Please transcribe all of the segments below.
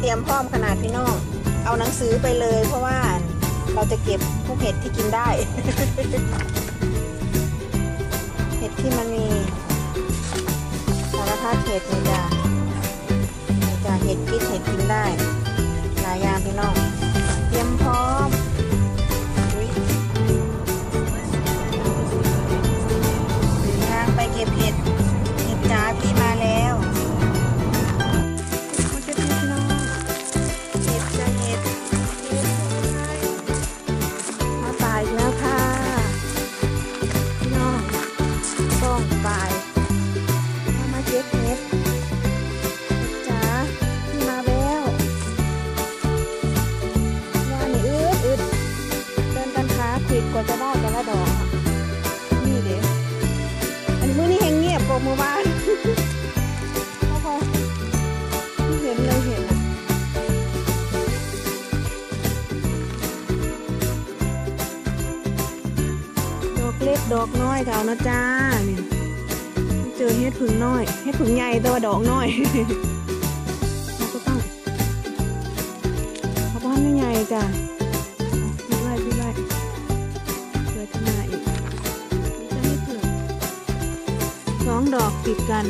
เตรียมพร้อมขนาดพี่น้อง เอาหนังสือไปเลย เพราะว่าเราจะเก็บพวกเห็ดที่กินได้ เห็ดที่มันมีสารพัดเห็ดนี่จ้ะนี่จ้ะเห็ดกินเห็ดกินได้ หลายอย่างพี่น้อง ดอกน้อยเท่านะจ้าเนี่ยเจอเฮ็ดผึ่งน้อยเฮ็ดผึ่งใหญ่แต่ว่าดอกน้อยเราก็ต้องเอาบ้านไม่ใหญ่จ้าพี่ไว้พี่ไว้เพื่อจะมาอีกจะไม่เผื่อสองดอกติดกัน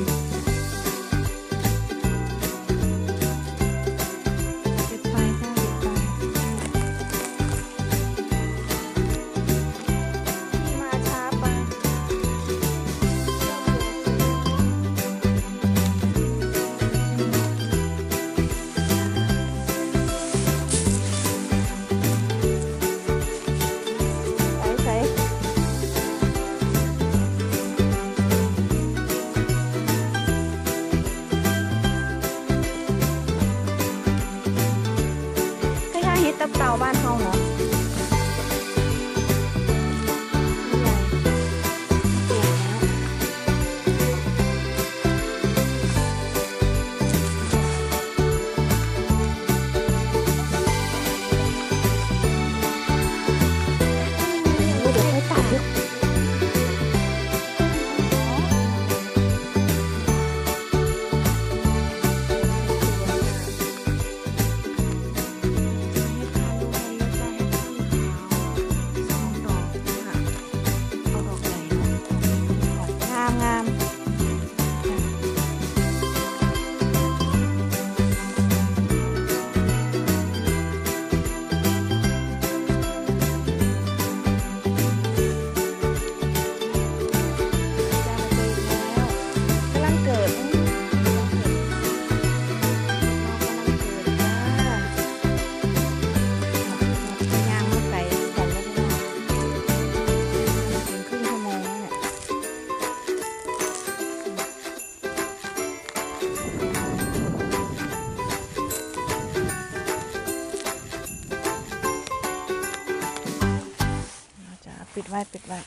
ปิดไว้ปิดไว้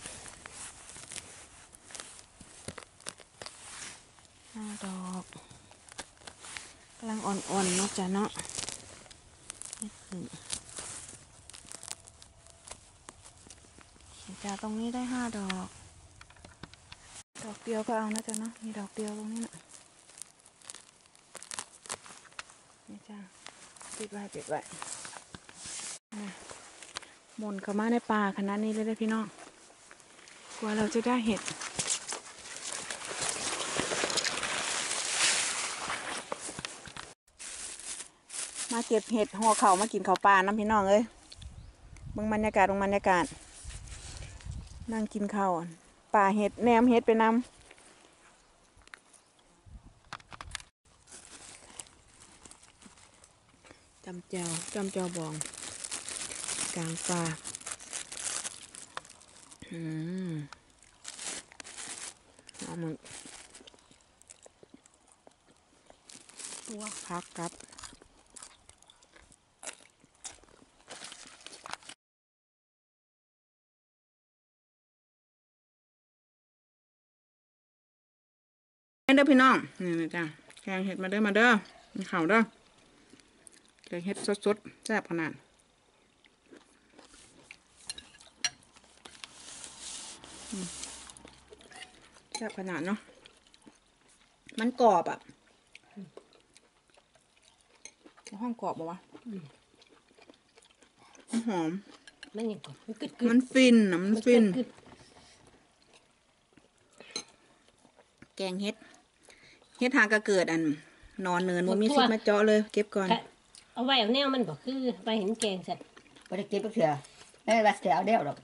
ห้าดอกกำลังอ่อนๆเนาะจ้ะเนาะนี่คือจ้าตรงนี้ได้ห้าดอก ดอกเดียวก็เอานะจ๊ะเนาะมีดอกเดียวตรงนี้นะนี่จ้าปิดไว้ปิดไว้นะ มุนเข้ามาในป่าขนาดนี้เลยเลยพี่น้องกว่าเราจะได้เห็ดมาเก็บเห็ดห่อเข่ามากินข้าวปลาน้ำพี่น้องเอ้ยบิ่งบรรยากาศบิ่งบรรยากาศ นั่งกินข้าวป่าเห็ดแหนมเห็ดไปนำจำเจ้าจำเจ้าบอง กลางป่าอืมเอามึงตัวพักครับเด้อพี่น้อง นี่นะจ้ะแกงเห็ดมาเด้อมาเด้อมีข่าวเด้อแกงเห็ดสดๆแซ่บขนาดอืม แซ่บขนาดเนาะ มันกรอบอะห้องกรอบบ่วะมันหอม มันยังก่อนมันกึดกึมันฟินนะมันฟินกึดแกงเฮ็ด เฮ็ดหากระเกิดอัน นอนเนินว่ามีซุปมาเจาะเลย เก็บก่อนค่ะเอาไว้เอาแนวมันก็คือไปเห็นแกงเสร็จบ่ได้เก็บไปเถื่อได้รัดเถื่อเอาเดียวดอก